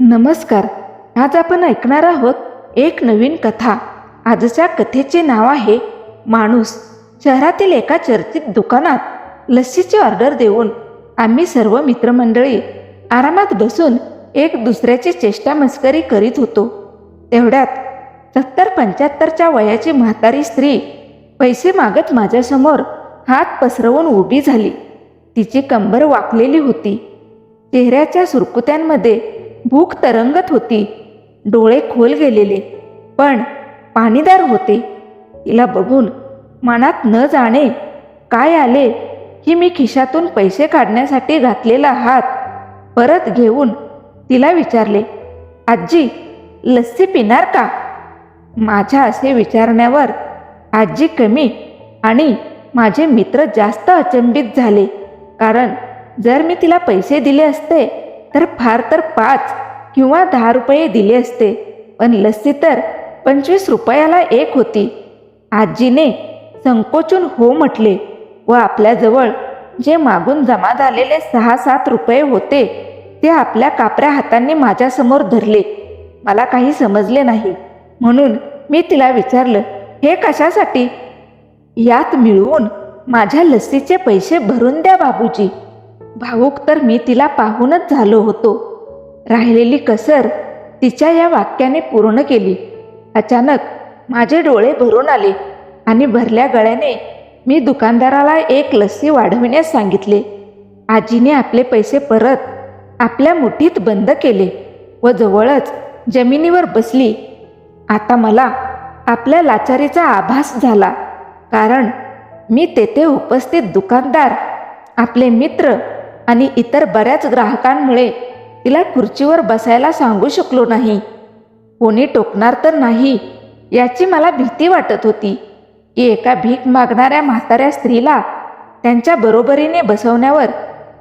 नमस्कार आज आपण ऐकणार आहोत एक नवीन कथा. आजच्या कथेचे नाव आहे माणूस. शहरातील एका चर्चित दुकानात लस्सीची ऑर्डर देऊन आम्ही सर्व मित्रमंडळी आरामात बसून एक दुसऱ्याची चेष्टा मस्करी करीत होतो. तेवढ्यात सत्तर पंच्याहत्तरच्या वयाची म्हातारी स्त्री पैसे मागत माझ्यासमोर हात पसरवून उभी झाली. तिची कंबर वाकलेली होती. चेहऱ्याच्या सुरकुत्यांमध्ये भूक तरंगत होती. डोळे खोल गेलेले पण पाणीदार होते. तिला बघून मनात न जाणे काय आले की मी खिशातून पैसे काढण्यासाठी घातलेला हात परत घेऊन तिला विचारले आजी लस्सी पिणार का? माझ्या असे विचारण्यावर आजी कमी आणि माझे मित्र जास्त अचंबित झाले. कारण जर मी तिला पैसे दिले असते तर फार तर पाच किंवा दहा रुपये दिले असते. पण लस्सी तर पंचवीस रुपयाला एक होती. आजीने संकोचून हो म्हटले व आपल्याजवळ जे मागून जमा झालेले सहा सात रुपये होते ते आपल्या कापऱ्या हातांनी माझ्यासमोर धरले. मला काही समजले नाही. म्हणून मी तिला विचारलं हे कशासाठी? यात मिळवून माझ्या लस्सीचे पैसे भरून द्या बाबूजी. भावूक तर मी तिला पाहूनच झालो होतो. राहिलेली कसर तिच्या या वाक्याने पूर्ण केली. अचानक माझे डोळे भरून आले आणि भरल्या गळ्याने मी दुकानदाराला एक लस्सी वाढविण्यास सांगितले. आजीने आपले पैसे परत आपल्या मुठीत बंद केले व जवळच जमिनीवर बसली. आता मला आपल्या लाचारीचा आभास झाला कारण मी तेथे उपस्थित दुकानदार आपले मित्र आणि इतर बऱ्याच ग्राहकांमुळे तिला खुर्चीवर बसायला सांगू शकलो नाही. कोणी टोकणार तर नाही याची मला भीती वाटत होती. की एका भीक मागणाऱ्या म्हाताऱ्या स्त्रीला त्यांच्या बरोबरीने बसवण्यावर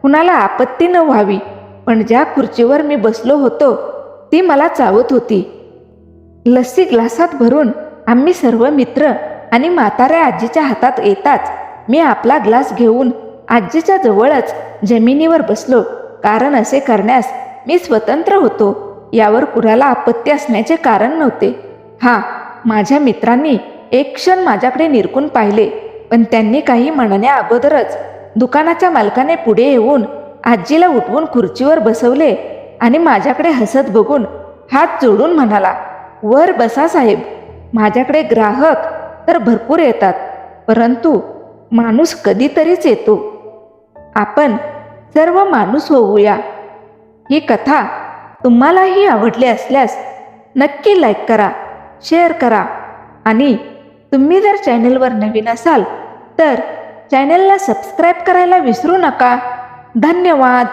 कुणाला आपत्ती न व्हावी पण ज्या खुर्चीवर मी बसलो होतो ती मला चावत होती. लस्सी ग्लासात भरून आम्ही सर्व मित्र आणि म्हाताऱ्या आजीच्या हातात येताच मी आपला ग्लास घेऊन आजीच्या जवळच जमिनीवर बसलो. कारण असे करण्यास मी स्वतंत्र होतो. यावर कुणाला आपत्ती असण्याचे कारण नव्हते. हा माझ्या मित्रांनी एक क्षण माझ्याकडे निरकून पाहिले. पण त्यांनी काही म्हणण्या अगोदरच दुकानाच्या मालकाने पुढे येऊन आजीला उठवून खुर्चीवर बसवले आणि माझ्याकडे हसत बघून हात जोडून म्हणाला वर बसा साहेब. माझ्याकडे ग्राहक तर भरपूर येतात. परंतु माणूस कधीतरीच येतो. आपण सर्व माणूस होऊया. ही कथा तुम्हालाही आवडली असल्यास नक्की लाईक करा शेअर करा आणि तुम्ही जर चॅनलवर नवीन असाल तर चॅनलला सबस्क्राईब करायला विसरू नका. धन्यवाद.